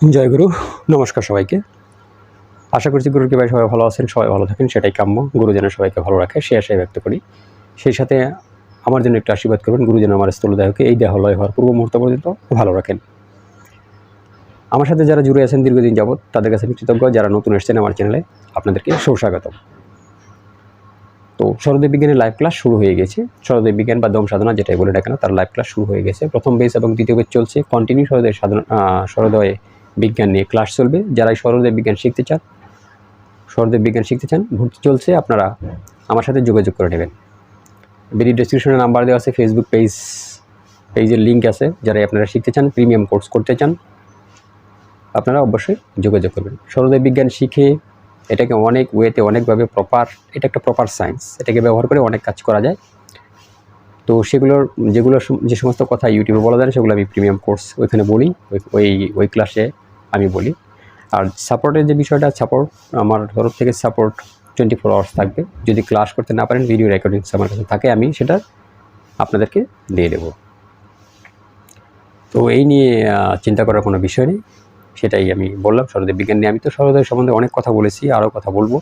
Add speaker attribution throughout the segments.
Speaker 1: জয় গুরু নমস্কার সবাইকে। আশা করছি গুরুর কৃপায় সবাই ভালো আছেন সবাই ভালো থাকেন সেটাই কাম্য। গুরু যেন সবাইকে ভালো রাখে সে আশায় ব্যক্ত করি। সেই সাথে আমার জন্য একটু আশীর্বাদ করবেন গুরু যেন আমার স্থূলদায়কে এই দেহালয় হওয়ার পূর্ব মুহূর্ত পর্যন্ত ভালো রাখেন। আমার সাথে যারা জুড়ে আছেন দীর্ঘদিন যাবৎ তাদের কাছে আমি কৃতজ্ঞ। যারা নতুন এসেছেন আমার চ্যানেলে আপনাদেরকে সুস্বাগতম। তো সরদেব বিজ্ঞানের লাইভ ক্লাস শুরু হয়ে গেছে। শরদেব বিজ্ঞান বা দম সাধনা যেটাই বলে ডাকে না তার লাইভ ক্লাস শুরু হয়ে গেছে। প্রথম বেস এবং দ্বিতীয় বেস চলছে। কন্টিনিউ সরদেব সাধনা আহ, সরোদয় বিজ্ঞান নিয়ে ক্লাস চলবে। যারা এই সরদেব বিজ্ঞান শিখতে চান সরদেব বিজ্ঞান শিখতে চান, ভর্তি চলছে, আপনারা আমার সাথে যোগাযোগ করে নেবেন। ভিডিও ডেসক্রিপশনে নাম্বার দেওয়া আছে ফেসবুক পেজ পেজের লিঙ্ক আছে। যারা আপনারা শিখতে চান প্রিমিয়াম কোর্স করতে চান, আপনারা অবশ্যই যোগাযোগ করবেন। সরদেব বিজ্ঞান শিখে, এটাকে অনেক ওয়েতে অনেকভাবে প্রপার এটা একটা প্রপার সায়েন্স এটাকে ব্যবহার করে অনেক কাজ করা যায়। তো সেগুলোর, যেগুলো যে সমস্ত কথা ইউটিউবে বলা যায় সেগুলো আমি প্রিমিয়াম কোর্স ওইখানে বলি, ওই ওই ক্লাসে আমি বলি। আর সাপোর্টের যে বিষয়টা সাপোর্ট আমার তরফ থেকে সাপোর্ট টোয়েন্টি ফোর আওয়ার্স থাকবে। যদি ক্লাস করতে না পারেন ভিডিও রেকর্ডিংস আমার কাছে থাকে, আমি সেটা আপনাদেরকে দিয়ে দেবো। তো এই নিয়ে চিন্তা করার কোনো বিষয় নেই। সেটাই আমি বললাম সরোদয় বিজ্ঞান নিয়ে। আমি তো সরোদয় সম্বন্ধে অনেক কথা বলেছি, আরও কথা বলব।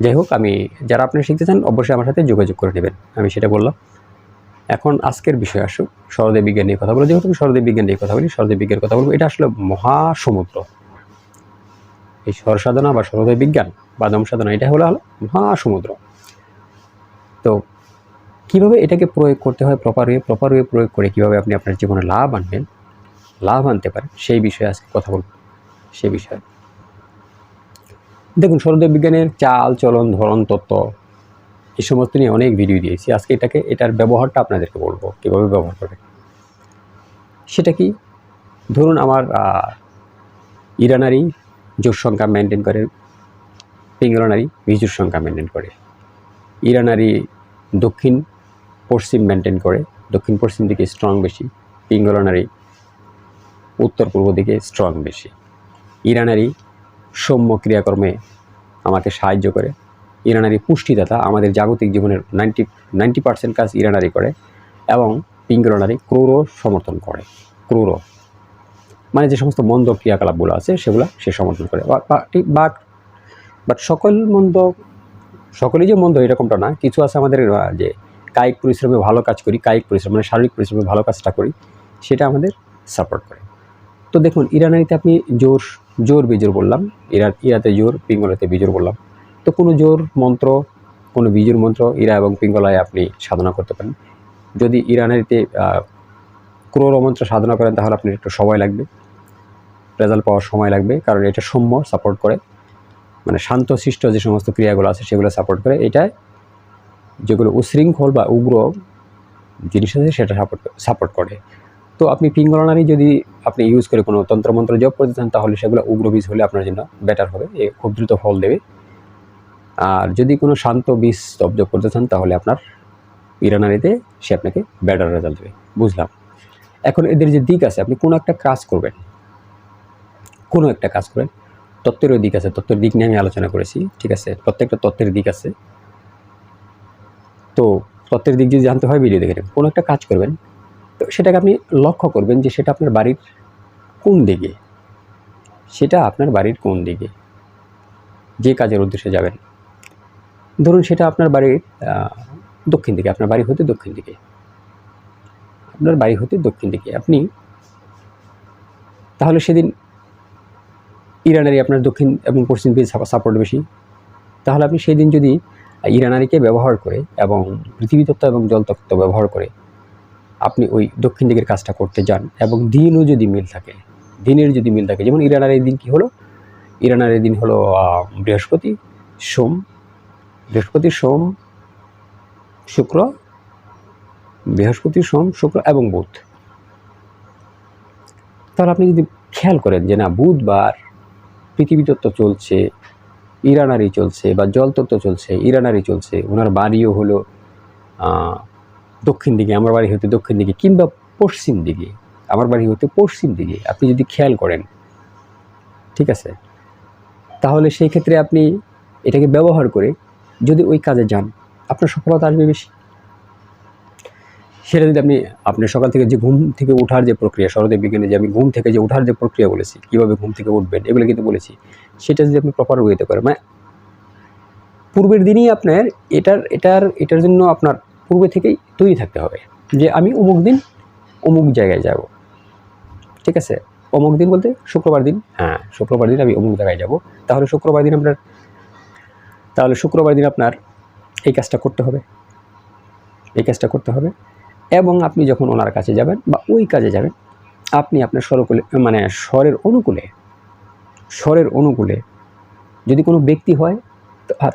Speaker 1: যাই হোক, আমি, যারা আপনি শিখতে চান, অবশ্যই আমার সাথে যোগাযোগ করে নেবেন। আমি সেটা বললাম। এখন আজকের বিষয় আসুক সরোদয় বিজ্ঞান নিয়ে কথা বলে যেহেতু আমি সরোদয় বিজ্ঞান নিয়ে কথা বলি সরোদয় বিজ্ঞানের কথা বলব। এটা আসলে মহাসমুদ্র। এই সরসাধনা বা সরোদয় বিজ্ঞান বা সাধনা, এটা হলো হলো মহাসমুদ্র। তো কীভাবে এটাকে প্রয়োগ করতে হয় প্রপার ওয়ে প্রপার ওয়ে প্রয়োগ করে কীভাবে আপনি আপনার জীবনে লাভ আনবেন, লাভ আনতে পারেন, সেই বিষয়ে আজকে কথা বলব। সেই বিষয়ে। দেখুন সরোদয় বিজ্ঞানের চাল, চলন, ধরন, তত্ত্ব এই সমস্ত নিয়ে অনেক ভিডিও দিয়েছি। আজকে এটাকে, এটার ব্যবহারটা আপনাদেরকে বলব, কীভাবে ব্যবহার করে। সেটা কি? ধরুন আমার ইরানারি জোর সংখ্যা মেনটেন করে পিঙ্গলনারি বিজুর সংখ্যা মেনটেন করে। ইরানারি দক্ষিণ, পশ্চিম মেনটেন করে, দক্ষিণ, পশ্চিম দিকে স্ট্রং বেশি পিঙ্গলনারি উত্তর, পূর্ব দিকে স্ট্রং বেশি। ইরানারি সৌম্য ক্রিয়াকর্মে আমাকে সাহায্য করে ইরানারি পুষ্টিদাতা আমাদের জাগতিক জীবনের নাইনটি নাইনটি পার্সেন্ট কাজ ইরানারি করে এবং পিঙ্গলনারি ক্রুরও সমর্থন করে ক্রুরও মানে যে সমস্ত মন্দ ক্রিয়াকলাপগুলো আছে সেগুলো সে সমর্থন করে। বাট বাট সকল মন্দ, সকলেই যে মন্দ এরকমটা না, কিছু আছে আমাদের যে কায়িক পরিশ্রমে ভালো কাজ করি, কায়িক পরিশ্রম মানে শারীরিক পরিশ্রমে ভালো কাজটা করি, সেটা আমাদের সাপোর্ট করে। তো দেখুন, ইরানারিতে আপনি জোর জোর বিজোর বললাম, ইরা, ইরাতে জোর পিঙ্গলাতে বিজোর বললাম। তো কোনো জোর মন্ত্র, কোনো বিজোর মন্ত্র ইরা এবং পিঙ্গলায় আপনি সাধনা করতে পারেন। যদি ইরানারিতে ক্রোর মন্ত্র সাধনা করেন, তাহলে আপনার একটু সময় লাগবে। রেজাল্ট পাওয়ার সময় লাগবে, কারণ এটা সৌম্য সাপোর্ট করে। মানে শান্ত সৃষ্ট যে সমস্ত ক্রিয়াগুলো আছে, সেগুলো সাপোর্ট করে। এটায় যেগুলো উশৃঙ্খল বা উগ্র জিনিস আছে, সেটা সাপোর্ট সাপোর্ট করে। তো আপনি পিঙ্গলনারি যদি আপনি ইউজ করে কোনো তন্ত্রমন্ত্র জপ করতে চান, তাহলে সেগুলো উগ্র বীজ হলে আপনার জন্য বেটার হবে। খুব দ্রুত ফল দেবে। আর যদি কোনো শান্ত জপ জপ করতে চান, তাহলে আপনার ইরানারিতে সে আপনাকে বেটার রেজাল্ট দেবে। বুঝলাম? এখন এদের যে দিক আছে, আপনি কোনো একটা কাজ করবেন। কোনো একটা কাজ করবেন। তত্ত্বেরও দিক আছে, তত্ত্বের দিক নিয়ে আমি আলোচনা করেছি, ঠিক আছে? প্রত্যেকটা তত্ত্বের দিক আছে। তো তত্ত্বের দিক যদি জানতে হয় ভিডিও দেখে নেবেন। কোনো একটা কাজ করবেন, তো সেটাকে আপনি লক্ষ্য করবেন যে সেটা আপনার বাড়ির কোন দিকে? সেটা আপনার বাড়ির কোন দিকে? যে কাজের উদ্দেশ্যে যাবেন। ধরুন সেটা আপনার বাড়ির দক্ষিণ দিকে, আপনার বাড়ি হতে দক্ষিণ দিকে। আপনার বাড়ি হতে দক্ষিণ দিকে। আপনি তাহলে সেদিন ইরানারি আপনার দক্ষিণ এবং পশ্চিম দিকে সাপোর্ট বেশি। তাহলে আপনি সেই দিন যদি ইরানারিকে ব্যবহার করে এবং পৃথিবী তত্ত্ব এবং জল তত্ত্ব ব্যবহার করে আপনি ওই দক্ষিণ দিকের কাজটা করতে যান এবং দিনও যদি মিল থাকে, দিনের যদি মিল থাকে, যেমন ইরানারের দিন কি হলো? ইরানারের দিন হলো বৃহস্পতি, সোম বৃহস্পতি সোম শুক্র, বৃহস্পতি সোম শুক্র এবং বুধ। তাহলে আপনি যদি খেয়াল করেন যে না, বুধবার পৃথিবী তত্ত্ব চলছে ইরানারি চলছে বা জলতত্ত্ব চলছে ইরানারি চলছে, ওনার বাড়িও হলো দক্ষিণ দিকে, আমার বাড়ি হতে দক্ষিণ দিকে কিংবা পশ্চিম দিকে, আমার বাড়ি হতে পশ্চিম দিকে, আপনি যদি খেয়াল করেন, ঠিক আছে? তাহলে সেই ক্ষেত্রে আপনি এটাকে ব্যবহার করে যদি ওই কাজে যান, আপনার সফলতা আসবে বেশি। সেটা যদি আপনি আপনি সকাল থেকে যে ঘুম থেকে ওঠার যে প্রক্রিয়া সরদেব বিজ্ঞানে যে আমি ঘুম থেকে যে ওঠার যে প্রক্রিয়া বলেছি, কীভাবে ঘুম থেকে উঠবেন, এগুলো কিন্তু বলেছি। সেটা যদি আপনি প্রপার ওয়েতে করেন মানে পূর্বের দিনই আপনার এটার এটার এটার জন্য আপনার পূর্বে থেকেই তৈরি থাকতে হবে। যে আমি অমুক দিন অমুক জায়গায় যাব। ঠিক আছে? অমুক দিন বলতে শুক্রবার দিন হ্যাঁ শুক্রবার দিন আমি অমুক জায়গায় যাব। তাহলে শুক্রবার দিন আপনার তাহলে শুক্রবার দিন আপনার এই কাজটা করতে হবে। এই কাজটা করতে হবে এবং আপনি যখন ওনার কাছে যাবেন বা ওই কাজে যাবেন, আপনি আপনার স্বরকুলে মানে স্বরের অনুকূলে স্বরের অনুকূলে যদি কোনো ব্যক্তি হয়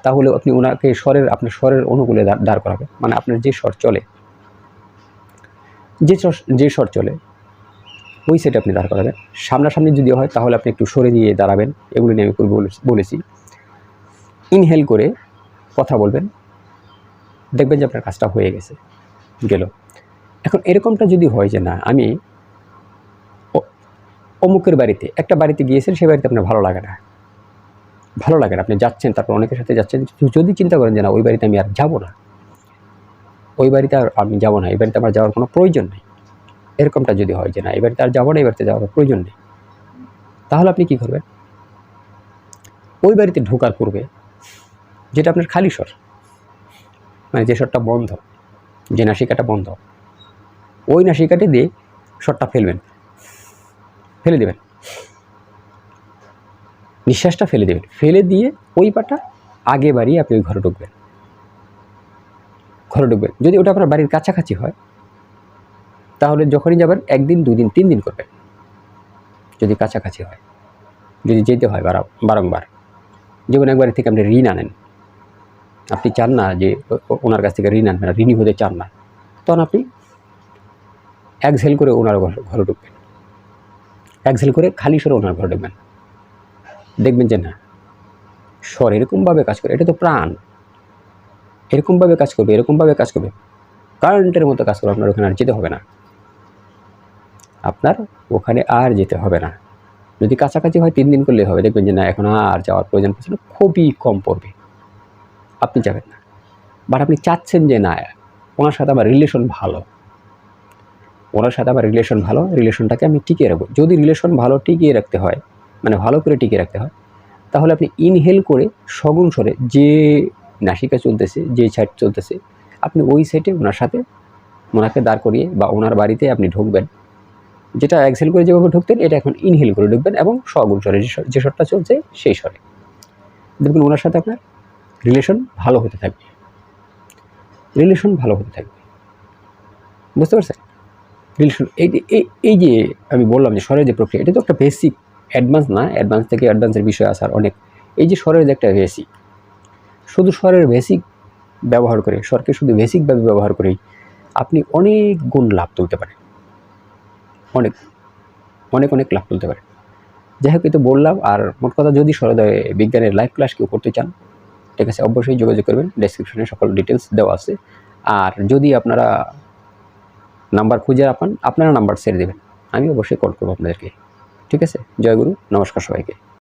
Speaker 1: তাহলে আপনি ওনাকে স্বরের, আপনার স্বরের অনুকূলে দাঁড় করাবেন। মানে আপনার যে স্বর চলে, যে যে স্বর চলে, ওই সেটে আপনি দাঁড় করাবেন। সামনাসামনি যদি হয়, তাহলে আপনি একটু সরে দিয়ে দাঁড়াবেন। এগুলো নিয়ে আমি বলেছি। ইনহেল করে কথা বলবেন, দেখবেন যে আপনার কাজটা হয়ে গেছে, গেল। এখন এরকমটা যদি হয় যে না, আমি অমুকের বাড়িতে, একটা বাড়িতে গিয়েছেন সেই বাড়িতে আপনার ভালো লাগে না। ভালো লাগে না, আপনি যাচ্ছেন, তারপর অনেকের সাথে যাচ্ছেন যদি চিন্তা করেন যে না, ওই বাড়িতে আমি আর যাব না, ওই বাড়িতে আর আমি যাব না, এই বাড়িতে আমার যাওয়ার কোনো প্রয়োজন নেই, এরকমটা যদি হয় যে না, এই বাড়িতে আর যাব না, এই বাড়িতে যাওয়ার প্রয়োজন নেই, তাহলে আপনি কি করবেন? ওই বাড়িতে ঢোকার পূর্বে যেটা আপনার খালি স্বর। মানে যে স্বরটা বন্ধ, যে নাসিকাটা বন্ধ, ওই নাসিকাটি দিয়ে স্বরটা ফেলবেন। ফেলে দেবেন। নিঃশ্বাসটা ফেলে দেবেন। ফেলে দিয়ে ওই পাটা আগে বাড়িয়ে আপনি ওই ঘরে ঢুকবেন। ঘরে ঢুকবেন। যদি ওটা আপনার বাড়ির কাছাকাছি হয়, তাহলে যখনই যাবেন, একদিন দুই দিন তিন দিন করবেন। যদি কাছাকাছি হয়, যদি যেতে হয় বারা- বারংবার। যেমন একবার থেকে আপনি ঋণ আনেন। আপনি চান না যে ওনার কাছ থেকে ঋণ আনবেন ঋণী হতে চান না, তখন আপনি একঝেল করে ওনার ঘরে ঘরে ঢুকবেন। একঝেল করে খালি সরে ওনার ঘরে ঢুকবেন। দেখবেন যে না, স্বর এরকমভাবে কাজ করে, এটা তো প্রাণ। এরকমভাবে কাজ করবে, এরকমভাবে কাজ করবে। কারেন্টের মতো কাজ করবে আপনার ওখানে আর যেতে হবে না। আপনার ওখানে আর যেতে হবে না। যদি কাছাকাছি হয় তিন দিন করলে হবে। দেখবেন যে না, এখন আর যাওয়ার প্রয়োজন পড়ছে না, খুবই কম পড়বে। আপনি যাবেন না। বাট আপনি চাচ্ছেন যে না, ওনার সাথে আমার রিলেশন ভালো। ওনার সাথে আমার রিলেশন ভালো রিলেশনটাকে আমি টিকিয়ে রাখব। যদি রিলেশন ভালো টিকিয়ে রাখতে হয় মানে ভালো করে টিকিয়ে রাখতে হয়, তাহলে আপনি ইনহেল করে সগুণ স্বরে যে নাসিকা চলতেছে, যে সাইড চলতেছে, আপনি ওই সাইডে ওনার সাথে ওনাকে দাঁড় করিয়ে বা ওনার বাড়িতে আপনি ঢুকবেন। যেটা এক্সেল করে যেভাবে ঢুকতেন, এটা এখন ইনহেল করে ঢুকবেন এবং সগুণ স্বরে যে স্বর- যে স্বরটা চলছে, সেই স্বরে। দেখবেন ওনার সাথে আপনার রিলেশন ভালো হতে থাকবে। রিলেশন ভালো হতে থাকবে। বুঝতে পারছেন? রিলেশন, এই এই যে আমি বললাম যে স্বরের যে প্রক্রিয়া, এটা তো একটা বেসিক অ্যাডভান্স না অ্যাডভান্স থেকে অ্যাডভান্সের বিষয় আসার অনেক। এই যে স্বরের যে একটা বেসিক শুধু স্বরের বেসিক ব্যবহার করে, স্বরকে শুধু বেসিকভাবে ব্যবহার করেই আপনি অনেক গুণ লাভ তুলতে পারেন। অনেক অনেক অনেক লাভ তুলতে পারেন। যাই হোক, এই তো বললাম, আর মোট কথা যদি সরোদয় বিজ্ঞানের লাইভ ক্লাস কেউ করতে চান ঠিক আছে, অবশ্যই যোগাযোগ করবেন ডেসক্রিপশনে সকল ডিটেলস দেওয়া আছে। আর যদি আপনারা নাম্বার খুঁজে পান, আপনারা নাম্বার ছেড়ে দেবেন। আমি অবশ্যই কল করব আপনাদেরকে। ঠিক আছে? জয়গুরু নমস্কার সবাইকে।